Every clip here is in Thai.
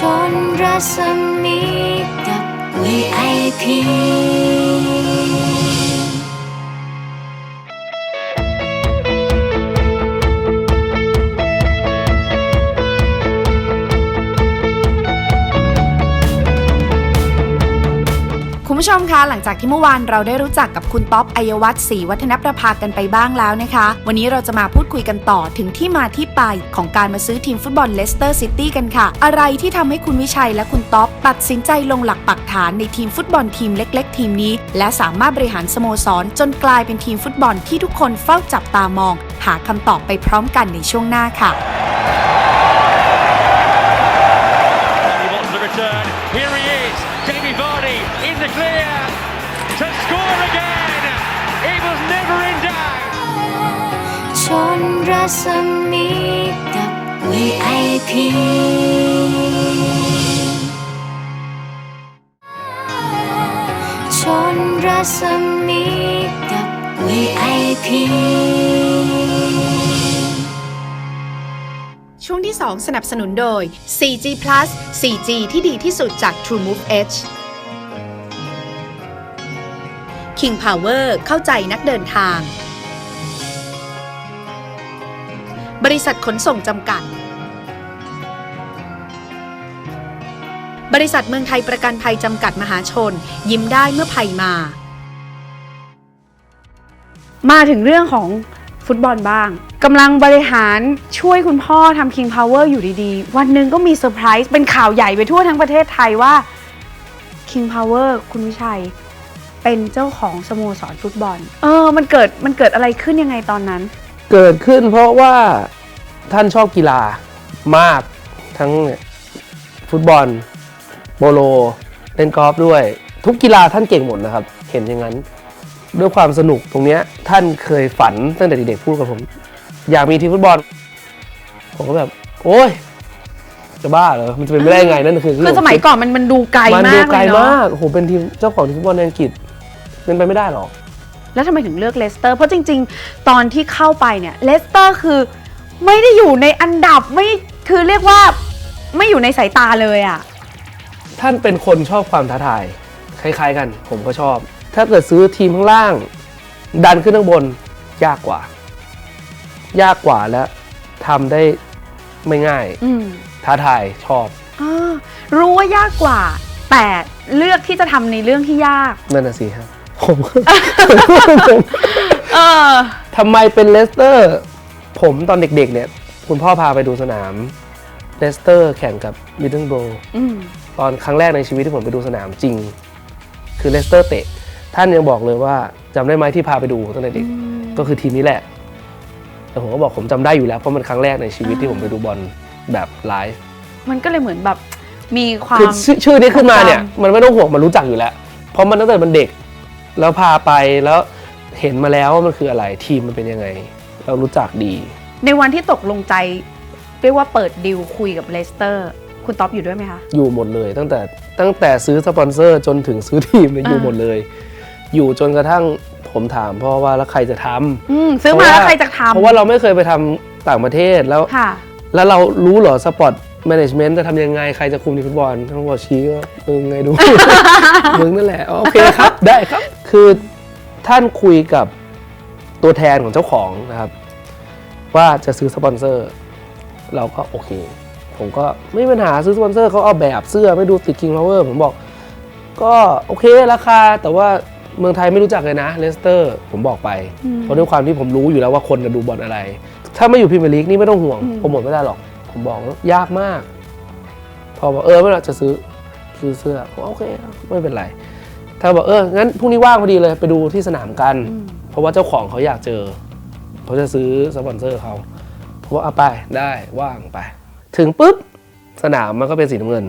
ชนรัศมีกับ VIP ผู้ชมคะหลังจากที่เมื่อวานเราได้รู้จักกับคุณต๊อปอัยวัฒน์ศรีวัฒนประภากันไปบ้างแล้วนะคะ วันนี้เราจะมาพูดคุยกันต่อถึงที่มาที่ไปของการมาซื้อทีมฟุตบอลเลสเตอร์ซิตี้กันค่ะ อะไรที่ทำให้คุณวิชัยและคุณต๊อปตัดสินใจลงหลักปักฐานในทีมฟุตบอลทีมเล็ก ๆ ทีมนี้ และสามารถบริหารสโมสร จนกลายเป็นทีมฟุตบอลที่ทุกคนเฝ้าจับตามอง หาคำตอบไปพร้อมกันในช่วงหน้าค่ะ รัศมีกับ VIP ชนรัศมีกับ VIP ช่วงที่ 2 สนับสนุนโดย 4G Plus 4G ที่ดีที่สุดจาก TrueMove Edge King Power เข้าใจนักเดินทาง บริษัทขนส่งจำกัด บริษัทเมืองไทยประกันภัยจำกัดมหาชน ยิ้มได้เมื่อภัยมา มาถึงเรื่องของฟุตบอลบ้างกำลังบริหารช่วยคุณพ่อทำ King Power อยู่ดีๆ วันหนึ่งก็มีเซอร์ไพรส์เป็นข่าวใหญ่ไปทั่วทั้งประเทศไทยว่า King Power คุณวิชัยเป็นเจ้าของสโมสรฟุตบอล เออ มันเกิดมันเกิดอะไรขึ้นยังไงตอนนั้น เกิดขึ้นเพราะว่าท่านชอบกีฬามากทั้งเนี่ยฟุตบอล โปโล เล่นกอล์ฟด้วย ทุกกีฬาท่านเก่งหมดนะครับ เห็นอย่างนั้น ด้วยความสนุกตรงเนี้ยท่านเคยฝันตั้งแต่เด็กๆพูดกับผม อยากมีทีมฟุตบอล ผมก็แบบ โอ้ยจะบ้าเหรอ มันจะเป็นไม่ได้ไงนั่นคือคือสมัยก่อนมันมันดูไกลมันมาดูกไกเลลยเนาะมากโอ้โหเป็นทีมเจ้าของทีมฟุตบอลในอังกฤษเป็นไปไม่ได้หรอก แล้วทำไมถึงเลือกเลสเตอร์ เพราะจริง ๆ ตอนที่เข้าไปเนี่ยเลสเตอร์คือไม่ได้อยู่ในอันดับไม่คือเรียกว่าไม่อยู่ในสายตาเลยอะ่ะ ท่านเป็นคนชอบความท้าทาย คล้ายๆกัน ผมก็ชอบ ถ้าเกิดซื้อทีมข้างล่าง ดันขึ้นข้างบนยากกว่า ยากกว่าและทำได้ไม่ง่าย อืมท้าทายชอบอ่ารู้ว่ายากกว่า แต่เลือกที่จะทำในเรื่องที่ยาก นั่นน่ะสิครับ ผมเออ ทำไมเป็นเลสเตอร์ ผมตอนเด็กๆเนี่ย คุณพ่อพาไปดูสนามเลสเตอร์แข่งกับมิดเดิลโบรอืม ตอนครั้งแรกในชีวิตที่ผมไปดูสนามจริง คือเลสเตอร์เตะ ท่านยังบอกเลยว่าจำได้ไหมที่พาไปดูตั้งแต่เด็กก็คือทีมนี้แหละ แต่ผมก็บอกผมจำได้อยู่แล้วเพราะมันครั้งแรกในชีวิตที่ผมไปดูบอลแบบไลฟ์ มันก็เลยเหมือนแบบมีควาคือม ชื่อชื่อนี้ขึ้นมาเนี่ยจำมันไม่ต้องห่วงมันรู้จักอยู่แล้ว เพราะมันตั้งแต่มันเด็ก แล้วพาไปแล้วเห็นมาแล้วว่ามันคืออะไรทีมมันเป็นยังไง เรารู้จักดี ในวันที่ตกลงใจเรียกว่าเปิดดิวคุยกับเลสเตอร์ คุณท็อปอยู่ด้วยไหมคะ อยู่หมดเลย ตั้งแต่ตั้งแต่ซื้อสปอนเซอร์จนถึงซื้อทีมเนี่ยอยู่อ่าหมดเลย อยู่จนกระทั่งผมถามพ่อว่าแล้วใครจะทำอืมซื้อมาแล้วใครจะทำเพราะว่าเราไม่เคยไปทำต่างประเทศแล้วค่ะ แล้วเรารู้เหรอสปอร์ตแมネจเมนต์จะทำยังไง ใครจะคุมทีมฟุตบอลท่านบอกชี้ว่ามึงไงดู มึงนั่นแหละอ๋อโอเคครับได้ครับ คือท่านคุยกับตัวแทนของเจ้าของนะครับ ว่าจะซื้อสปอนเซอร์ เราก็โอเค ผมก็ไม่มีปัญหาซื้อสปอนเซอร์เขาเอาแบบเสื้อไม่ดูติดคิงพาวเวอร์ผมบอก ก็โอเคราคา แต่ว่าเมืองไทยไม่รู้จักเลยนะเลสเตอร์ ผมบอกไปเพราะด้วยความที่ผมรู้อยู่แล้วว่าคนจะดูบอลอะไร ถ้าไม่อยู่พรีเมียร์ลีกนี่ไม่ต้องห่วงโปรโมทไม่ได้หรอก ผมบอกว่ายากมาก พอบอกเออไม่เป็นไรจะซื้อซื้อเสื้อผมโอเค ไม่เป็นไร ถ้าบอกเอองั้นพรุ่งนี้ว่างพอดีเลยไปดูที่สนามกัน เพราะว่าเจ้าของเขาอยากเจอเขาจะซื้อสปอนเซอร์เขาผมว่าเอาไปได้ว่างไป ถึงปุ๊บสนามมันก็เป็นสีน้ำเงิน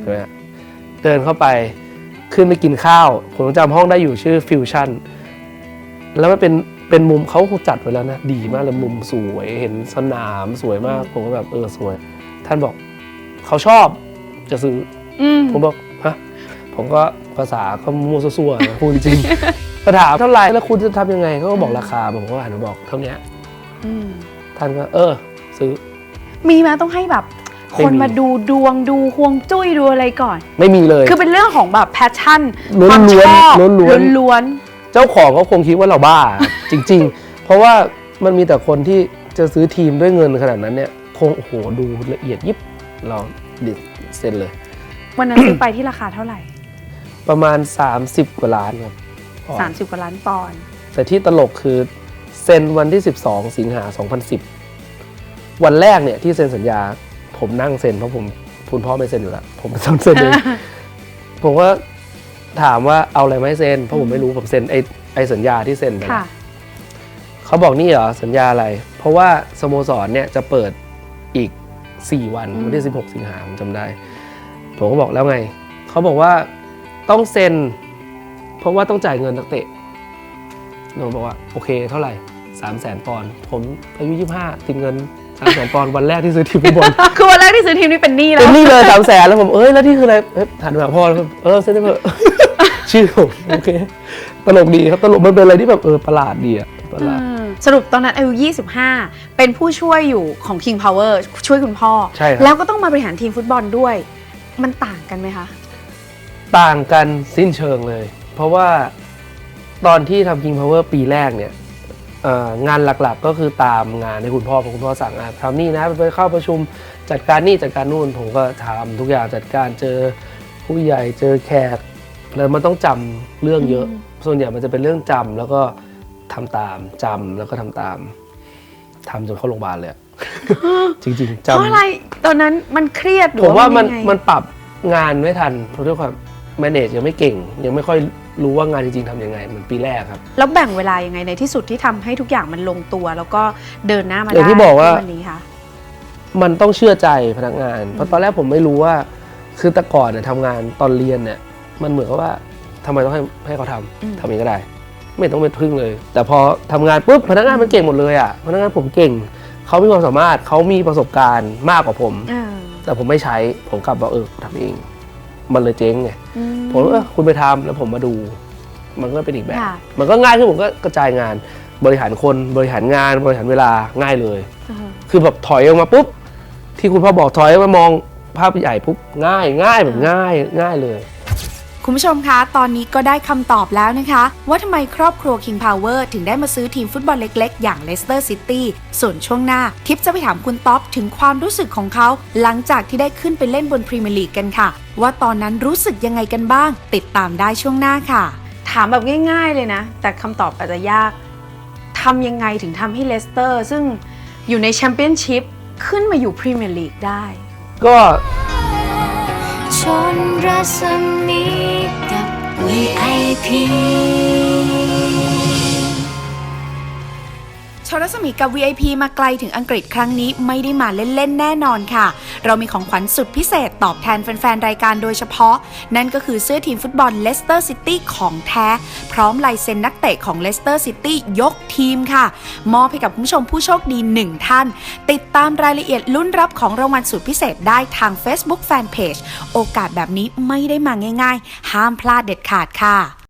ใช่ไหมฮะเดินเข้าไปขึ้นไปกินข้าว ผมจำห้องได้อยู่ชื่อฟิวชั่นแล้วมันเป็นเป็นมุมเขาคงจัดไว้แล้วนะ ดีมากเลยมุมสวยเห็นสนามสวยมาก ผมก็แบบเออสวย ท่านบอกเขาชอบจะซื้ออืมผมบอกฮะผมก็ ภาษาก็มั่วซั่วๆนะพูดจริงๆก็ถามเท่าไหร่แล้วคุณจะทำยังไงเขาก็บอกราคาผมก็หันมาบอกเท่านี้อืมท่านก็เออ ซื้อ มีไหมต้องให้แบบ ไม่คนมีมาดูดวงดูห่วงจุ้ยดูอะไรก่อน ไม่มีเลย คือเป็นเรื่องของแบบแพชชั่นล้วนๆความชอบล้วนๆ ล้วนเจ้าของก็คงคิดว่าเราบ้า จริง ๆ เพราะว่ามันมีแต่คนที่จะซื้อทีมด้วยเงินขนาดนั้นเนี่ยคงโอ้โหดูละเอียดยิบเราดิเซ็นเลย ๆวันนั้นซื้อไปที่ราคาเท่าไหร่ ประมาณ 30 กว่าล้านครับก่อน30 กว่าล้านปอนด์แต่ที่ตลกคือเซ็นวันที่ 12 สิงหา 2010 วันแรกเนี่ยที่เซ็นสัญญา ผมนั่งเซ็นเพราะผมคุณพ่อไม่เซ็นอยู่แล้วผมเป็นคนเซ็นเองผมก็ถามว่าเอาอะไรมาให้เซ็นเพราะผมไม่รู้ผมเซ็นไอ้ไอ้สัญญาที่เซ็นไปแล้ว ค่ะ เขาบอกนี่เหรอสัญญาอะไร เพราะว่าสโมสรเนี่ยจะเปิดอีก 4 วันวันที่ 16 สิงหาผมจำได้ ผมก็บอกแล้วไง เขาบอกว่า ต้องเซ็น เพราะว่าต้องจ่ายเงินนักเตะผมบอกว่าโอเคเท่าไหร่3 0 0แสนปอนด์ผมอายุ25ติดเงิน3 0 0แสนปอนด์วันแรกที่ซื้อทีมฟุตบอลคือวันแรกที่ซื้อทีมนี้เป็นหนี้แล้เป็วนหนี่เลยสามแสนแล้วผมเอ้ยแล้วนี่คืออะไรเอ้ยถามหาพ่อแล้วเออเซ็นได้เถอะชื่อผมโอเคตลกดีครับตลกมันเป็นอะไรที่แบบเออประหลาดดีอะประหลาดสรุปตอนนั้นอายุ 25 เป็นผู้ช่วยอยู่ของ King Power ช่วยคุณพ่อใช่ครับแล้วก็ต้องมาบริหารทีมฟุตบอลด้วย มันต่างกันไหมคะ ต่างกันสิ้นเชิงเลย เพราะว่าตอนที่ทำ King Power ปีแรกเนี่ยเอ่องานหลักๆก็คือตามงานที่คุณพ่อเพราะคุณพ่อสั่งอะทำนี่นะไปเข้าประชุมจัดการนี่จัดการนู่นผมก็ทำทุกอย่างจัดการเจอผู้ใหญ่เจอแขกแล้วมันต้องจำเรื่องเยอะ ส่วนใหญ่มันจะเป็นเรื่องจำแล้วก็ทำตามจำแล้วก็ทำตามทำจนเข้าโรงพยาบาลเลยอะจริงๆจำเพราะอะไรตอนนั้นมันเครียดหรือผมว่ามันยังไงมันปรับงานไม่ทันเพราะด้วยความ manage ยังไม่เก่ง ยังไม่ค่อยรู้ว่างานจริงๆทำยังไงเหมือนปีแรกครับ แล้วแบ่งเวลายังไงในที่สุดที่ทำให้ทุกอย่างมันลงตัว แล้วก็เดินหน้ามาอย่างได้ที่บอกว่าวันนี้ค่ะ มันต้องเชื่อใจพนักงาน เพราะตอนแรกผมไม่รู้ว่า คือแต่ก่อนเนี่ยทำงานตอนเรียนเนี่ยมันเหมือนกับว่าทำไมต้องให้ให้เขาทำอืม ทำเองก็ได้ ไม่ต้องเป็นพึ่งเลย แต่พอทำงานปุ๊บพนักงานมันเก่งหมดเลยอะพนักงานผมเก่งเขามีความสามารถเขามีประสบการณ์มากกว่าผม อ่าแต่ผมไม่ใช้ผมกลับบอกเออทำเอง มันเลยเจ๊งไงอืผมว่าเออคุณไปทำแล้วผมมาดู มันก็เป็นอีกแบบ ค่ะ มันก็ง่ายขึ้นผมก็กระจายงาน บริหารคนบริหารงาน บริหารเวลาง่ายเลยอ่าคือแบบถอยออกมาปุ๊บที่คุณพ่อบอกถอยออกมามองภาพใหญ่ปุ๊บง่ายง่ายแบบง่ายง่ายเลย คุณผู้ชมคะ ตอนนี้ก็ได้คำตอบแล้วนะคะ ว่าทำไมครอบครัว King Power ถึงได้มาซื้อทีมฟุตบอลเล็กๆ อย่าง Leicester City ส่วนช่วงหน้า ทิปจะไปถามคุณต๊อปถึงความรู้สึกของเขา หลังจากที่ได้ขึ้นไปเล่นบนพรีเมียร์ลีกกันค่ะ ว่าตอนนั้นรู้สึกยังไงกันบ้าง ติดตามได้ช่วงหน้าค่ะ ถามแบบง่ายๆเลยนะ แต่คำตอบอาจจะยากทำยังไงถึงทำให้เลสเตอร์ ซึ่งอยู่ในแชมเปี้ยนชิพขึ้นมาอยู่พรีเมียร์ลีกได้ ก็ชนรัศมีกับ VIP ชรสมีกับ VIP มาไกลถึงอังกฤษครั้งนี้ไม่ได้มาเล่น ๆ แน่นอนค่ะ เรามีของขวัญสุดพิเศษตอบแทนแฟน ๆ รายการโดยเฉพาะ นั่นก็คือเสื้อทีมฟุตบอลเลสเตอร์ซิตี้ของแท้ พร้อมลายเซ็นนักเตะของเลสเตอร์ซิตี้ยกทีมค่ะ มอบให้กับคุณผู้ชมผู้โชคดี 1 ท่าน ติดตามรายละเอียดลุ้นรับของรางวัลสุดพิเศษได้ทาง Facebook Fanpage โอกาสแบบนี้ไม่ได้มาง่าย ๆ ห้ามพลาดเด็ดขาดค่ะ